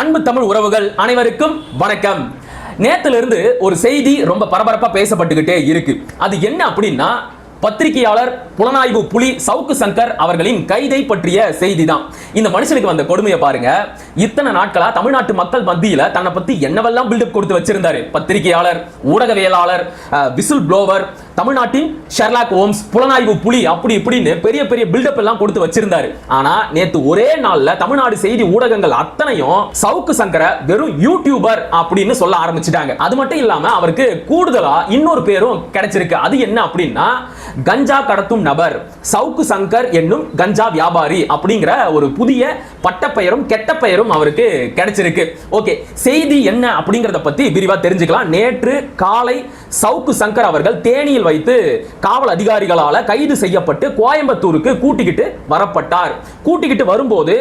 அன்பு தமிழ் உறவுகள் அனைவருக்கும் வணக்கம். நேத்திலிருந்து ஒரு செய்தி ரொம்ப பரபரப்பா பேசப்பட்டுக்கிட்டே இருக்கு. அது என்ன அப்படின்னா பத்திரிகையாளர் புலனாய்வு புலி சவுக்கு சங்கர் அவர்களின் கைதை பற்றிய செய்தி தான் இந்த மனுஷனுக்கு வந்த கொடுமையை பாருங்க. இத்தனை நாட்களா தமிழ்நாட்டு மக்கள் மத்தியில தன்னை பத்தி என்னவெல்லாம் பில்டப் கொடுத்து வச்சிருந்தாரு? பத்திரிகையாளர் ஊடகவியலாளர் விசில் ப்ளோவர் தமிழ்நாட்டின் ஷெர்லாக் ஹோம்ஸ் புலனாய்வு புலி அப்படி இப்படின்னு பெரிய பெரிய பில்டப் எல்லாம் கொடுத்து வச்சிருந்தாரு. ஆனா நேத்து ஒரே நாள்ல தமிழ்நாடு செய்தி ஊடகங்கள் அத்தனையும் சவுக்கு சங்கர வெறும் யூடியூபர் அப்படின்னு சொல்ல ஆரம்பிச்சிட்டாங்க. அது மட்டும் இல்லாம அவருக்கு கூடுதலா இன்னொரு பேரும் கிடைச்சிருக்கு. அது என்ன அப்படின்னா கஞ்சா கடத்தும் நபர் சவுக்கு சங்கர் என்னும் கஞ்சா வியாபாரி அப்படிங்கிற ஒரு புதிய பட்டப்பெயரும் கெட்ட பெயரும் அவருக்கு கிடைச்சிருக்கு. ஓகே செய்தி என்ன அப்படிங்கறத பத்தி விரிவா தெரிஞ்சுக்கலாம். நேற்று காலை சவுக்கு சங்கர் அவர்கள் தேனியில் வைத்து காவல் அதிகாரிகளால் கைது செய்யப்பட்டு கோயம்புத்தூருக்கு கூட்டிக்கிட்டு வரப்பட்டார். கூட்டிக்கிட்டு வரும்போது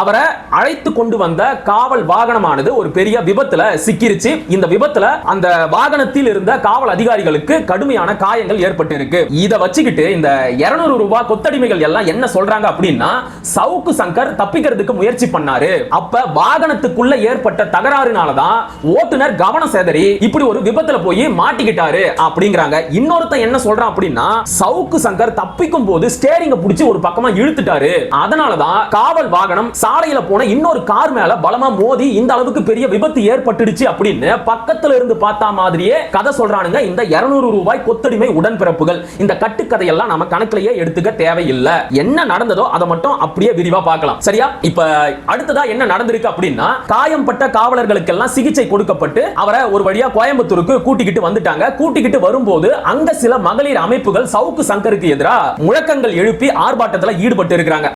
அவரை அழைத்து கொண்டு வந்த காவல் வாகனமானது ஒரு பெரிய விபத்துல சிக்கிருச்சு. இந்த விபத்துல அந்த வாகனத்தில் இருந்த காவல் அதிகாரிகளுக்கு கடுமையான காயங்கள் ஏற்பட்டு இருக்கு இத வச்சுக்கிட்டு இந்த 200 ரூபாய் கொத்தடிமைகள் எல்லாம் என்ன சொல்றாங்க அப்படின்னா சவுக்கு சங்கர் தப்பிக்கிறது தப்பிக்கிறதுக்கு முயற்சி பண்ணாரு. அப்ப வாகனத்துக்குள்ள ஏற்பட்ட தகராறுனாலதான் ஓட்டுநர் கவனம் சேதறி இப்படி ஒரு விபத்துல போய் மாட்டிக்கிட்டாரு அப்படிங்கிறாங்க. இன்னொருத்தன் என்ன சொல்றான் அப்படின்னா சவுக்கு சங்கர் தப்பிக்கும் போது ஸ்டேரிங்க பிடிச்சி ஒரு பக்கமா இழுத்துட்டாரு. அதனால தான் காவல் வாகனம் சாலையில போன இன்னொரு கார் மேல பலமா மோதி இந்த அளவுக்கு பெரிய விபத்து ஏற்பட்டுடுச்சு அப்படின்னு பக்கத்துல இருந்து பார்த்தா மாதிரியே கதை சொல்றானுங்க. இந்த 200 ரூபாய் கொத்தடிமை உடன்பிறப்புகள். இந்த கட்டுக்கதையெல்லாம் நம்ம கணக்கிலேயே எடுத்துக்க தேவையில்லை. என்ன நடந்ததோ அதை மட்டும் அப்படியே விரிவா பார்க்கலாம். சரியா? இப்ப அடுத்ததா என்ன நடந்திருக்கு அப்படின்னா காயம்பட்ட காவலர்களுக்கெல்லாம் சிகிச்சை கொடுக்கப்பட்டு அவரை ஒரு வழியா கோயம்புத்தூருக்கு கூட்டிக்கிட்டு வந்துட்டாங்க. கூட்டிக்கிட்டு வரும்போது அங்க சில மகளிர் அமைப்புகள் சவுக்கு சங்கருக்கு எதிராக முழக்கங்கள் எழுப்பி ஆர்ப்பாட்டத்தில் ஈடுபட்டு இருக்கிறாங்க.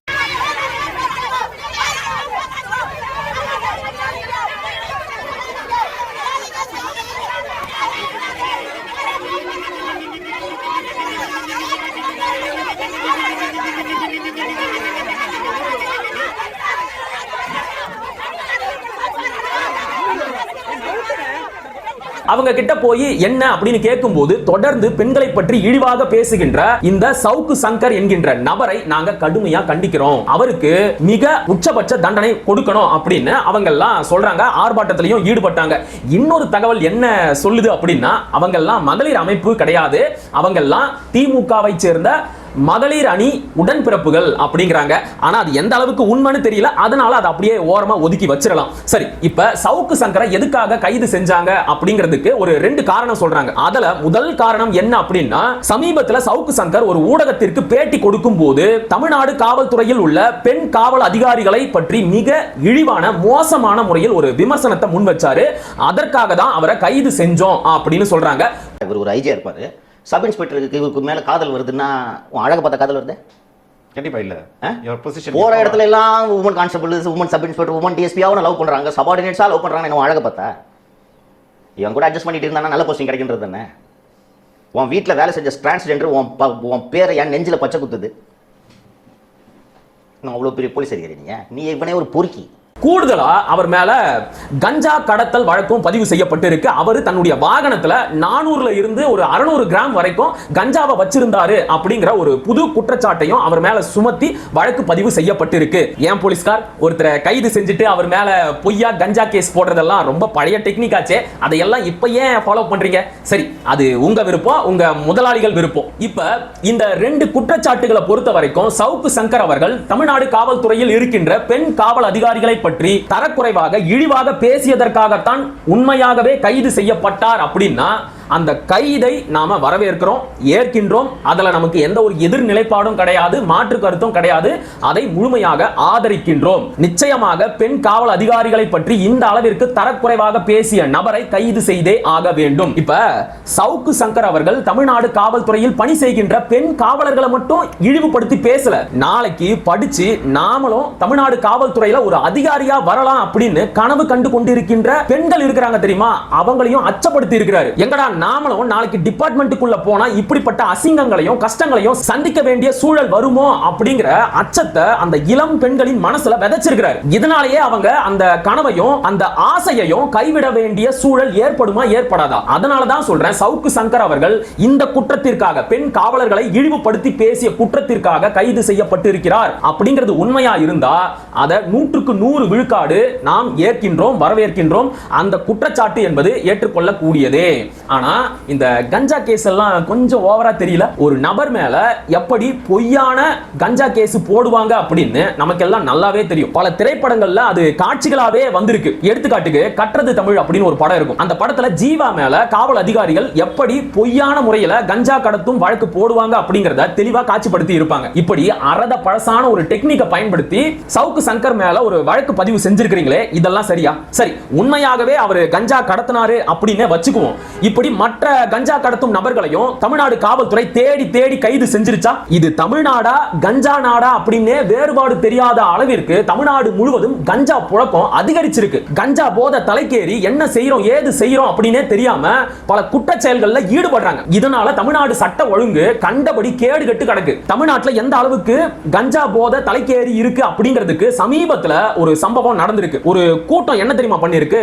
அவங்க கிட்ட போய் என்ன அப்படின்னு கேட்கும்போது தொடர்ந்து பெண்களை பற்றி இழிவாக பேசுகின்ற இந்த சவுக்கு சங்கர் என்கின்ற நபரை நாங்க கடுமையா கண்டிக்கிறோம். அவருக்கு மிக உச்சபட்ச தண்டனை கொடுக்கணும் அப்படின்னு அவங்க எல்லாம் சொல்றாங்க. ஆர்ப்பாட்டத்திலையும் ஈடுபட்டாங்க. இன்னொரு தகவல் என்ன சொல்லுது அப்படின்னா அவங்க எல்லாம் மகளிர் அமைப்பு கிடையாது. அவங்க எல்லாம் திமுகவை சேர்ந்த மகளிர் அணி உடன்பிறப்புகள் அப்படிங்கிறாங்க. ஆனா அது எந்த அளவுக்கு உண்மைன்னு தெரியல. அதனால அதை அப்படியே ஓரமா ஒதுக்கி வச்சிடலாம். சரி இப்ப சவுக்கு சங்கரை எதுக்காக கைது செஞ்சாங்க அப்படிங்கிறதுக்கு ஒரு ரெண்டு காரணம் சொல்றாங்க. அதுல முதல் காரணம் என்ன அப்படின்னா சமீபத்துல சவுக்கு சங்கர் ஒரு ஊடகத்திற்கு பேட்டி கொடுக்கும் போது தமிழ்நாடு காவல்துறையில் உள்ள பெண் காவல் அதிகாரிகளை பற்றி மிக இழிவான மோசமான முறையில் ஒரு விமர்சனத்தை முன் வச்சாரு அதற்காக தான் அவரை கைது செஞ்சோம் அப்படின்னு சொல்றாங்க. இவர் ஒரு ஐஜியா இருப்பாரு சப் இன்ஸ்பெக்டருக்கு இவருக்கு மேல காதல் வருதுன்னா உன் அழக பார்த்த காதல் வருது? கண்டிப்பா இல்ல. போற இடத்துல எல்லாம் woman constable woman sub inspector woman டிஎஸ்பியாவும் love பண்றாங்க. சபார்டினேட்ஸா லவ் பண்றாங்க. என்ன அழக பார்த்தா? இவன் கூட அட்ஜஸ்ட் பண்ணிட்டு இருந்தானா நல்ல போஸ்டிங் கிடைக்கின்றது தானே? உன் வீட்டில் வேலை செஞ்ச டிரான்ஸ்ஜெண்டர் உன் உன் பேரை என் நெஞ்சில பச்சை குத்துது. நான் அவ்வளோ பெரிய போலீஸ் அதிகாரி நீ இவனே ஒரு பொறுக்கி. கூடுதலா அவர் மேல கஞ்சா கடத்தல் வழக்கும் பதிவு செய்யப்பட்டு இருக்கு அவர் தன்னுடைய வாகனத்துல நானூறுல இருந்து ஒரு அறுநூறு கிராம் வரைக்கும் கஞ்சாவை வச்சிருந்தாரு அப்படிங்கிற ஒரு புது குற்றச்சாட்டையும் அவர் மேல சுமத்தி வழக்கு பதிவு செய்யப்பட்டிருக்கு. ஏன் போலீஸ்கார்? ஒருத்தரை கைது செஞ்சுட்டு அவர் மேல பொய்யா கஞ்சா கேஸ் போடுறதெல்லாம் ரொம்ப பழைய டெக்னிக் ஆச்சே. அதையெல்லாம் இப்ப ஏன் ஃபாலோ பண்றீங்க? சரி அது உங்க விருப்பம் உங்க முதலாளிகள் விருப்பம் இப்ப இந்த ரெண்டு குற்றச்சாட்டுகளை பொறுத்த வரைக்கும் சவுக்கு சங்கர் அவர்கள் தமிழ்நாடு காவல்துறையில் இருக்கின்ற பெண் காவல் அதிகாரிகளை பற்றி தரக்குறைவாக இழிவாக பேசியதற்காகத்தான் உண்மையாகவே கைது செய்யப்பட்டார் அப்படின்னா அந்த கைதை நாம வரவேற்கிறோம் ஏற்கின்றோம். அதுல நமக்கு எந்த ஒரு எதிர்நிலைப்பாடும் கிடையாது மாற்று கருத்தும் கிடையாது. அதை முழுமையாக ஆதரிக்கின்றோம். நிச்சயமாக பெண் காவல் அதிகாரிகளை பற்றி இந்த அளவிற்கு தரக்குறைவாக பேசிய நபரை கைது செய்தே ஆக வேண்டும். இப்ப சவுக்கு சங்கர் அவர்கள் தமிழ்நாடு காவல்துறையில் பணி செய்கின்ற பெண் காவலர்களை மட்டும் இழிவுபடுத்தி பேசல. நாளைக்கு படிச்சு நாமளும் தமிழ்நாடு காவல்துறையில ஒரு அதிகாரியா வரலாம் அப்படின்னு கனவு கண்டு கொண்டிருக்கின்ற பெண்கள் இருக்கிறாங்க தெரியுமா? அவங்களையும் அச்சப்படுத்தி இருக்கிறாரு. எங்கடா நாமளும் நாளைக்கு டிபார்ட்மெண்ட்டுக்குள்ள போனா இப்படிப்பட்ட அசிங்கங்களையும் கஷ்டங்களையும் சந்திக்க வேண்டிய சூழல் வருமோ அப்படிங்கிற அச்சத்தை அந்த இளம் பெண்களின் மனசுல விதைச்சிருக்கிறாரு. இதனாலேயே அவங்க அந்த கனவையும் அந்த ஆசையையும் கைவிட வேண்டிய சூழல் ஏற்படுமா ஏற்படாதா? அதனால தான் சொல்றேன் சவுக்கு சங்கர் அவர்கள் இந்த குற்றத்திற்காக பெண் காவலர்களை இழிவுபடுத்தி பேசிய குற்றத்திற்காக கைது செய்யப்பட்டிருக்கிறார் அப்படிங்கிறது உண்மையா இருந்தா அதை நூற்றுக்கு நூறு விழுக்காடு நாம் ஏற்கின்றோம் வரவேற்கின்றோம். அந்த குற்றச்சாட்டு என்பது ஏற்றுக்கொள்ளக்கூடியதே. ஆனா இந்த கஞ்சா கேஸ் எல்லாம் கொஞ்சம் ஓவரா தெரியல. ஒரு நபர் மேல எப்படி பொய்யான கஞ்சா கேஸ் போடுவாங்க அப்படின்னு நமக்கெல்லாம் நல்லாவே தெரியும். பல திரைப்படங்கள்ல அது காட்சிகளாவே வந்திருக்கு. எடுத்துக்காட்டுக்கு கற்றது தமிழ் அப்படின்னு ஒரு படம் இருக்கும். அந்த படத்துல ஜீவா மேல காவல் அதிகாரிகள் எப்படி பொய்யான முறையில கஞ்சா கடத்தும் வழக்கு போடுவாங்க அப்படிங்கறத தெளிவா காட்சிப்படுத்தி இருப்பாங்க. இப்படி அரத பழசான ஒரு டெக்னிக்கை பயன்படுத்தி சவுக்கு சங்கர் மேல ஒரு வழக்கு பதிவு செஞ்சிருக்கிறீங்களே இதெல்லாம் சரியா? சரி உண்மையாகவே அவர் கஞ்சா கடத்தினாரு அப்படின்னு வச்சுக்குவோம். இப்படி மற்ற கஞ்சா கடத்தும் நபர்களையும் தமிழ்நாடு காவல்துறை தேடி தேடி கைது செஞ்சிருச்சா? இது தமிழ்நாடா கஞ்சா நாடா அப்படின்னு வேறுபாடு தெரியாத அளவிற்கு தமிழ்நாடு முழுவதும் கஞ்சா புழக்கம் அதிகரிச்சிருக்கு. கஞ்சா போத தலைக்கேறி என்ன செய்யறோம் ஏது செய்யறோம் அப்படின்னே தெரியாம பல குற்ற செயல்கள்ல ஈடுபடுறாங்க. இதனால தமிழ்நாடு சட்ட ஒழுங்கு கண்டபடி கேடு கட்டு கிடக்கு. தமிழ்நாட்டுல எந்த அளவுக்கு கஞ்சா போத தலைக்கேறி இருக்கு அப்படிங்கிறதுக்கு சமீபத்துல ஒரு சம்பவம் நடந்திருக்கு. ஒரு கூட்டம் என்ன தெரியுமா பண்ணிருக்கு?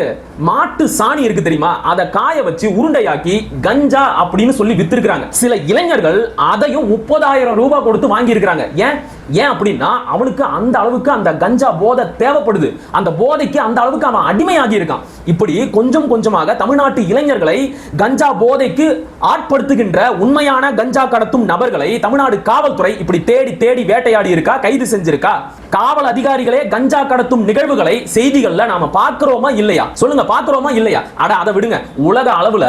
மாட்டு சாணி இருக்கு தெரியுமா? அதை காய வச்சு உருண்டையாக்கி கஞ்சா அப்படின்னு சொல்லி வித்திருக்காங்க சில இளைஞர்கள் அதையும் முப்பதாயிரம் ரூபாய் கொடுத்து வாங்கி இருக்காங்க ஏன்? ஏன் அப்படின்னா அவனுக்கு அந்த அளவுக்கு அந்த கஞ்சா போதை தேவைப்படுது. அந்த போதைக்கு அந்த அளவுக்கு அவன் அடிமையாகி இருக்கான். இப்படி கொஞ்சம் கொஞ்சமாக தமிழ்நாட்டு இளைஞர்களை கஞ்சா போதைக்கு ஆட்படுத்துகின்ற உண்மையான கஞ்சா கடத்தும் நபர்களை தமிழ்நாடு காவல்துறை இப்படி தேடி தேடி வேட்டையாடி இருக்கா கைது செஞ்சிருக்கா? காவல் அதிகாரிகளே கஞ்சா கடத்தும் நிகழ்வுகளை செய்திகள்ல நாம பாக்குறோமா இல்லையா? சொல்லுங்க பாக்குறோமா இல்லையா? அட அதை விடுங்க. உலக அளவுல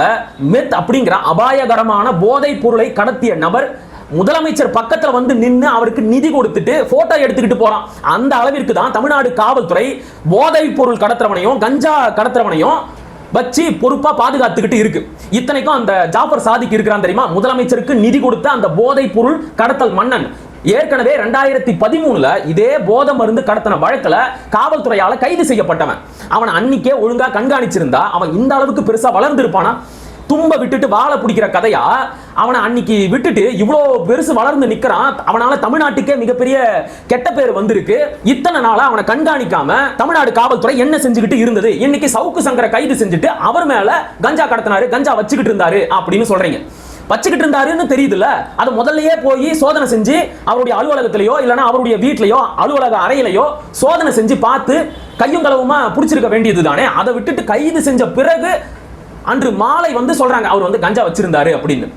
மெத் அப்படிங்கிற அபாயகரமான போதைப் பொருளை கடத்திய நபர் முதலமைச்சர் பக்கத்துல வந்து நின்று அவருக்கு நிதி கொடுத்துட்டு போட்டோ எடுத்துக்கிட்டு போறான். அந்த அளவிற்கு தான் தமிழ்நாடு காவல்துறை போதைப் பொருள் கடத்துறவனையும் கஞ்சா கடத்துறவனையும் வச்சு பொறுப்பா பாதுகாத்துக்கிட்டு இருக்கு. இத்தனைக்கும் அந்த ஜாஃபர் சாதிக் இருக்கிறான் தெரியுமா? முதலமைச்சருக்கு நிதி கொடுத்த அந்த போதைப் பொருள் கடத்தல் மன்னன். ஏற்கனவே ரெண்டாயிரத்தி பதிமூணுல இதே போதை மருந்து கடத்தின வழக்கில் காவல்துறையால கைது செய்யப்பட்டவன். அவன் அன்னிக்கே ஒழுங்கா கண்காணிச்சிருந்தா அவன் இந்த அளவுக்கு பெருசா வளர்ந்திருப்பானா? தும்ப விட்டுட்டு வாழை பிடிக்கிற கதையா? அவனை அன்னைக்கு விட்டுட்டு இவ்வளோ பெருசு வளர்ந்து நிற்கிறான் அவனால தமிழ்நாட்டுக்கே மிகப்பெரிய கெட்ட பேர் வந்திருக்கு. இத்தனை நாளாக அவனை கண்காணிக்காம தமிழ்நாடு காவல்துறை என்ன செஞ்சுக்கிட்டு இருந்தது? இன்னைக்கு சவுக்கு சங்கரை கைது செஞ்சுட்டு அவர் மேலே கஞ்சா கடத்தினாரு கஞ்சா வச்சுக்கிட்டு இருந்தாரு அப்படின்னு சொல்றீங்க. வச்சுக்கிட்டு இருந்தாருன்னு தெரியுதுல்ல? அது முதல்லயே போய் சோதனை செஞ்சு அவருடைய அலுவலகத்திலேயோ இல்லைனா அவருடைய வீட்லையோ அலுவலக அறையிலையோ சோதனை செஞ்சு பார்த்து கையும் களவுமா பிடிச்சிருக்க வேண்டியது தானே அதை விட்டுட்டு கைது செஞ்ச பிறகு அன்று மாலை வந்து சொல்றாங்க அவர் வந்து கஞ்சா வச்சிருந்தாரு அப்படின்னு.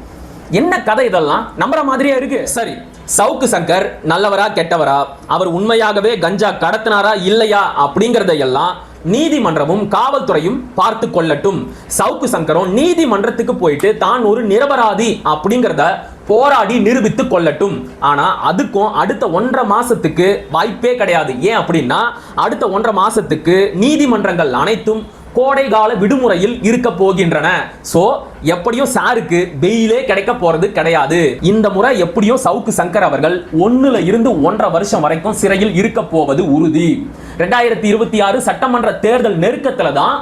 என்ன கதை இதெல்லாம்? நம்புற மாதிரியே இருக்கு? சரி. சவுக்கு சங்கர் நல்லவரா கெட்டவரா அவர் உண்மையாகவே கஞ்சா கடத்தினாரா இல்லையா அப்படிங்கறத எல்லாம் நீதிமன்றமும் காவல்துறையும் பார்த்து கொள்ளட்டும். சவுக்கு சங்கரும் நீதிமன்றத்துக்கு போயிட்டு தான் ஒரு நிரபராதி அப்படிங்கிறத போராடி நிரூபித்து கொள்ளட்டும். ஆனா அதுக்கும் அடுத்த ஒன்றரை மாசத்துக்கு வாய்ப்பே கிடையாது. ஏன் அப்படின்னா அடுத்த ஒன்றரை மாசத்துக்கு நீதிமன்றங்கள் அனைத்தும் கோடை கால விடுமுறையில் இருக்க போகின்றன. சோ எப்படியும் சாருக்கு வெயிலே கிடைக்க போறது கிடையாது. இந்த முறை எப்படியும் சவுக்கு சங்கர் அவர்கள் ஒன்னுல இருந்து ஒன்றரை வருஷம் வரைக்கும் சிறையில் இருக்க போவது உறுதி. ரெண்டாயிரத்தி இருபத்தி ஆறு சட்டமன்ற தேர்தல் நெருக்கத்துல தான்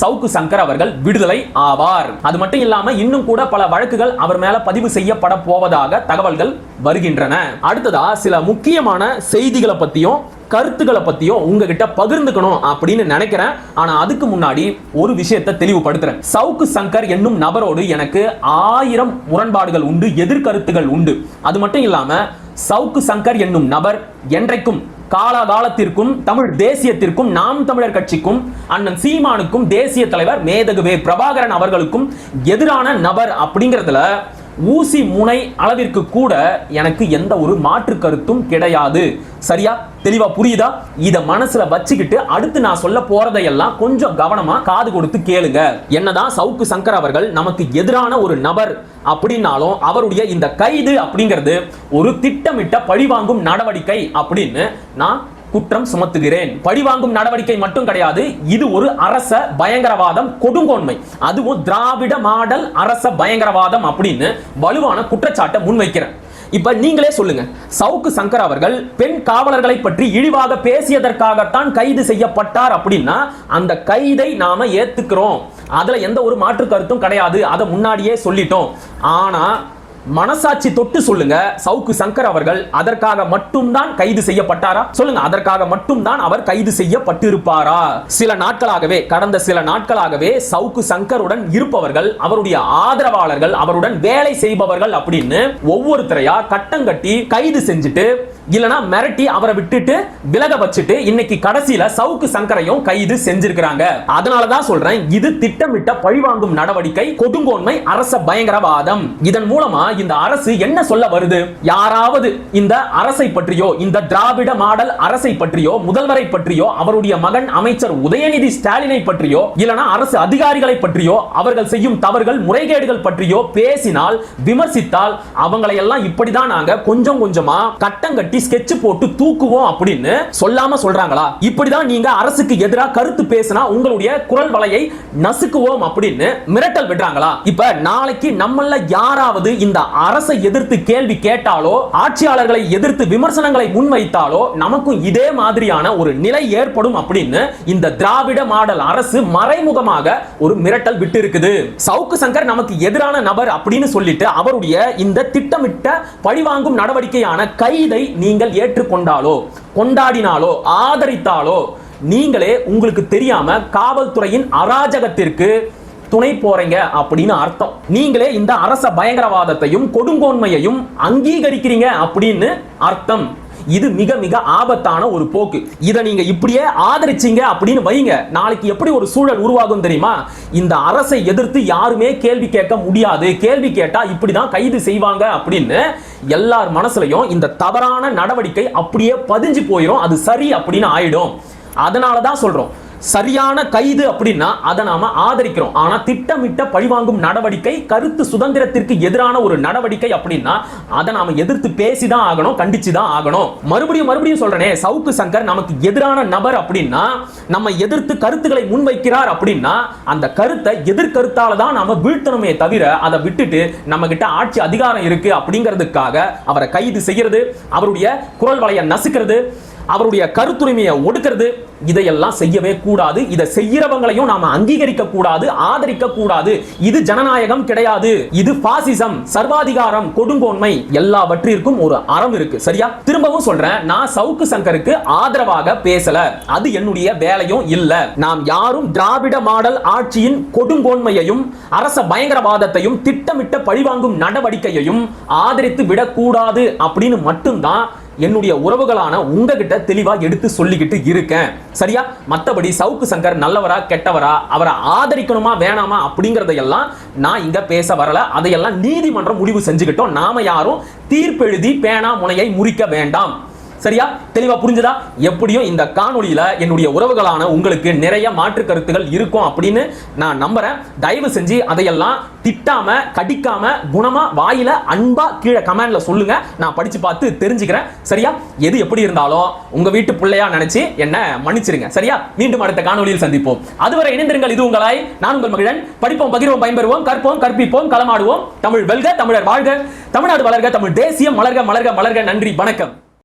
சவுக்கு சங்கர் அவர்கள் விடுதலை ஆவார். அது மட்டும் இல்லாம இன்னும் கூட பல வழக்குகள் அவர் மேல பதிவு செய்யப்பட போவதாக தகவல்கள் வருகின்றன. அடுத்ததா சில முக்கியமான செய்திகளை பத்தியும் கருத்துக்களை பற்றியும் உங்ககிட்ட பகிர்ந்துக்கணும் அப்படின்னு நினைக்கிறேன். ஆனா அதுக்கு முன்னாடி ஒரு விஷயத்தை தெளிவுபடுத்துறேன். சவுக்கு சங்கர் என்னும் நபரோடு எனக்கு ஆயிரம் முரண்பாடுகள் உண்டு எதிர்கருத்துகள் உண்டு. அது மட்டும் இல்லாம சவுக்கு சங்கர் என்னும் நபர் என்றைக்கும் காலகாலத்திற்கும் தமிழ் தேசியத்திற்கும் நாம் தமிழர் கட்சிக்கும் அண்ணன் சீமானுக்கும் தேசிய தலைவர் மேதகுவே பிரபாகரன் அவர்களுக்கும் எதிரான நபர் அப்படிங்கிறதுல ஊசி முனை அளவிற்கு கூட எனக்கு எந்த ஒரு மாற்று கருத்தும் கிடையாது. சரியா? தெளிவா புரியுதா? இதை மனசுல வச்சுக்கிட்டு அடுத்து நான் சொல்ல போறதையெல்லாம் கொஞ்சம் கவனமா காது கொடுத்து கேளுங்க. என்னதான் சவுக்கு சங்கர் அவர்கள் நமக்கு எதிரான ஒரு நபர் அப்படின்னாலும் அவருடைய இந்த கைது அப்படிங்கிறது ஒரு திட்டமிட்ட பழிவாங்கும் நடவடிக்கை அப்படின்னு நான் குற்றம் சுமத்துகிறேன். பழிவாங்கும் நடவடிக்கை மட்டும் கிடையாது. இது ஒரு அரச பயங்கரவாதம் கொடுங்கோன்மை. அதுவும் திராவிட மாடல் அரச பயங்கரவாதம் அப்படின்னு வலுவான குற்றச்சாட்டை முன்வைக்கிறேன். இப்ப நீங்களே சொல்லுங்க. சவுக்கு சங்கர் அவர்கள் பெண் காவலர்களை பற்றி இழிவாக பேசியதற்காகத்தான் கைது செய்யப்பட்டார் அப்படின்னா அந்த கைதை நாம ஏத்துக்கிறோம். அதுல எந்த ஒரு மாற்று கருத்தும் கிடையாது. அதை முன்னாடியே சொல்லிட்டோம். ஆனா மனசாட்சி தொட்டு சொல்லுங்க. சவுக்கு சங்கர் அவர்கள் அதற்காக மட்டும்தான் கைது செய்யப்பட்டாரா? சொல்லுங்க அதற்காக மட்டும்தான் அவர் கைது செய்யப்பட்டிருப்பாரா? சில நாட்களாகவே கடந்த சில நாட்களாகவே சவுக்கு சங்கருடன் இருப்பவர்கள் அவருடைய ஆதரவாளர்கள் அவருடன் வேலை செய்பவர்கள் அப்படின்னு ஒவ்வொருத்தரையா கட்டம் கட்டி கைது செஞ்சுட்டு இல்லனா மிரட்டி அவரை விட்டுட்டு விலக வச்சுட்டு இன்னைக்கு கடைசியில சவுக்கு சங்கரையும் கைது செஞ்சிருக்கிறாங்க. அதனாலதான் சொல்றேன் இது திட்டமிட்ட பழிவாங்கும் நடவடிக்கை கொடுங்கோன்மை அரச பயங்கரவாதம். இதன் மூலமா இந்த அரசு என்ன சொல்ல வருது? யாராவது இந்த அரசை பற்றியோ இந்த திராவிட மாடல் அரசை பற்றியோ முதல்வரை பற்றியோ அவருடைய மகன் அமைச்சர் உதயநிதி ஸ்டாலினை பற்றியோ இல்லனா அரசு அதிகாரிகளை பற்றியோ அவர்கள் செய்யும் தவறுகள் முறைகேடுகள் பற்றியோ பேசினால் விமர்சித்தால் அவங்களை எல்லாம் இப்படிதான் நாங்க கொஞ்சம் கொஞ்சமா கட்டம் கட்டி ஸ்கெட்ச் போட்டு தூக்குவோம் அப்படின்னு சொல்லாம சொல்றாங்களா? இப்படிதான் நீங்க அரசுக்கு எதிராக கருத்து பேசினா உங்களுடைய குரல் வலையை நசுக்குவோம் அப்படின்னு மிரட்டல் விடுறாங்களா? இப்ப நாளைக்கு நம்மள யாராவது இந்த அரசை எதிர்த்து கேள்வி கேட்டாலோ ஆட்சியாளர்களை எதிர்த்து விமர்சனங்களை முன்வைத்தாலோ நமக்கும் இதே மாதிரியான ஒரு நிலை ஏற்படும் அப்படின்னு இந்த திராவிட மாடல் அரசு மறைமுகமாக ஒரு மிரட்டல் விட்டு இருக்குது சவுக்கு சங்கர் நமக்கு எதிரான நபர் அப்படின்னு சொல்லிட்டு அவருடைய இந்த திட்டமிட்ட பழிவாங்கும் நடவடிக்கையான கைதை நீங்கள் ஏற்றுக்கொண்டாலோ கொண்டாடினாலோ ஆதரித்தாலோ நீங்களே உங்களுக்கு தெரியாம காவல்துறையின் அராஜகத்திற்கு துணை போறீங்க அப்படின்னு அர்த்தம். நீங்களே இந்த அரச பயங்கரவாதத்தையும் கொடுங்கோன்மையையும் அங்கீகரிக்கிறீங்க அப்படின்னு அர்த்தம். இது மிக மிக ஆபத்தான ஒரு போக்கு. இதை நீங்க இப்படியே ஆதரிச்சீங்க அப்படின்னு வைங்க. நாளைக்கு எப்படி ஒரு சூழல் உருவாகும் தெரியுமா? இந்த அரசை எதிர்த்து யாருமே கேள்வி கேட்க முடியாது. கேள்வி கேட்டா இப்படிதான் கைது செய்வாங்க அப்படின்னு எல்லார் மனசுலயும் இந்த தவறான நடவடிக்கை அப்படியே பதிஞ்சு போயிடும் அது சரி அப்படின்னு ஆயிடும். அதனால தான் சொல்றோம். சரியான கைது அப்படின்னா அதை நாம ஆதரிக்கிறோம். ஆனா திட்டமிட்ட பழிவாங்கும் நடவடிக்கை கருத்து சுதந்திரத்திற்கு எதிரான ஒரு நடவடிக்கை அப்படின்னா அதை நாம எதிர்த்து பேசிதான் ஆகணும் கண்டிச்சுதான் ஆகணும். மறுபடியும் மறுபடியும் சொல்றேனே சவுக்கு சங்கர் நமக்கு எதிரான நபர் அப்படின்னா நம்ம எதிர்த்து கருத்துக்களை முன்வைக்கிறார் அப்படின்னா அந்த கருத்தை எதிர்கருத்தால தான் நாம வீழ்த்தணுமே தவிர அதை விட்டுட்டு நம்ம கிட்ட ஆட்சி அதிகாரம் இருக்கு அப்படிங்கிறதுக்காக அவரை கைது செய்யறது அவருடைய குரல் வலையை நசுக்கிறது அவருடைய கருத்துரிமையை ஒடுக்கிறது இதையெல்லாம் செய்யவே கூடாது. இதை செய்யறவங்களையும் நாம அங்கீகரிக்க கூடாது ஆதரிக்க கூடாது இது ஜனநாயகம் கிடையாது. இது பாசிசம் சர்வாதிகாரம் கொடுங்கோன்மை எல்லாவற்றிற்கும் ஒரு அறம் இருக்கு. சரியா? திரும்பவும் சொல்றேன் நான் சவுக்கு சங்கருக்கு ஆதரவாக பேசல. அது என்னுடைய வேலையும் இல்ல. நாம் யாரும் திராவிட மாடல் ஆட்சியின் கொடுங்கோன்மையையும் அரச பயங்கரவாதத்தையும் திட்டமிட்ட பழிவாங்கும் நடவடிக்கையையும் ஆதரித்து விடக்கூடாது அப்படின்னு மட்டும்தான் என்னுடைய உறவுகளான உங்ககிட்ட தெளிவா எடுத்து சொல்லிக்கிட்டு இருக்கேன். சரியா? மத்தபடி சவுக்கு சங்கர் நல்லவரா கெட்டவரா அவரை ஆதரிக்கணுமா வேணாமா அப்படிங்கறதையெல்லாம் நான் இங்க பேச வரல. அதையெல்லாம் நீதிமன்றம் முடிவு செஞ்சுக்கிட்டோம். நாம யாரும் தீர்ப்பெழுதி பேனா முனையை முறிக்க வேண்டாம். சரியா? தெளிவா புரிஞ்சுதா? எப்படியும் இந்த காணொளியில என்னுடைய உறவுகளான உங்களுக்கு நிறைய மாற்று கருத்துகள் இருக்கும் அப்படின்னு நான் நம்புறேன். தயவு செஞ்சு அதையெல்லாம் திட்டாம கடிக்காம குணமா வாயில அன்பா கீழே கமெண்ட்ல சொல்லுங்க. நான் படிச்சு பார்த்து தெரிஞ்சுக்கிறேன். சரியா? எது எப்படி இருந்தாலும் உங்க வீட்டு பிள்ளையா நினைச்சு என்ன மன்னிச்சிருங்க. சரியா? மீண்டும் அடுத்த காணொலியில் சந்திப்போம். அதுவரை இணைந்திருங்கள். இது உங்களாய். நான் உங்கள் மகிழன். படிப்போம் பகிர்வோம் பயன்பெறுவோம் கற்போம் கற்பிப்போம் களமாடுவோம். தமிழ் வெல்க தமிழர் வாழ்க. தமிழ்நாடு வளர்க தமிழ் தேசியம் மலர்க மலர்க மலர்க. நன்றி வணக்கம்.